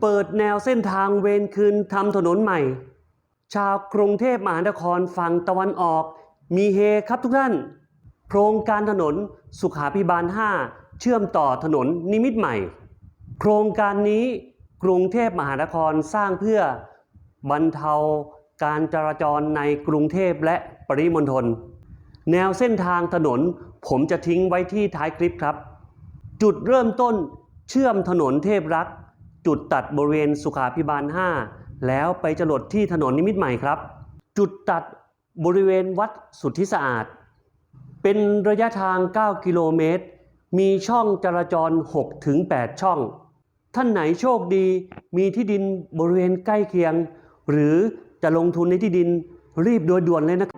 เปิดแนวเส้นทางเวรคืนทำถนนใหม่ ชาวกรุงเทพมหานครฝั่งตะวันออก มีเฮครับทุกท่าน โครงการถนนสุขาพิบาล 5 เชื่อมต่อถนนนิมิตใหม่ โครงการนี้กรุงเทพมหานครสร้างเพื่อบรรเทาการจราจรในกรุงเทพและปริมณฑลแนวเส้นทางถนนผมจะทิ้งไว้ที่ท้ายคลิปครับ จุดเริ่มต้นเชื่อมถนนเทพรักษ์ จุดตัดบริเวณสุขาพิบาล 5 แล้วไปจรดที่ถนนนิมิตใหม่ครับ จุดตัดบริเวณวัดสุทธิสะอาด เป็นระยะทาง 9 กิโลเมตร มีช่องจราจร 6-8 ช่อง ท่านไหนโชคดีมีที่ดินบริเวณใกล้เคียง หรือจะลงทุนในที่ดินรีบโดยด่วนเลยนะครับ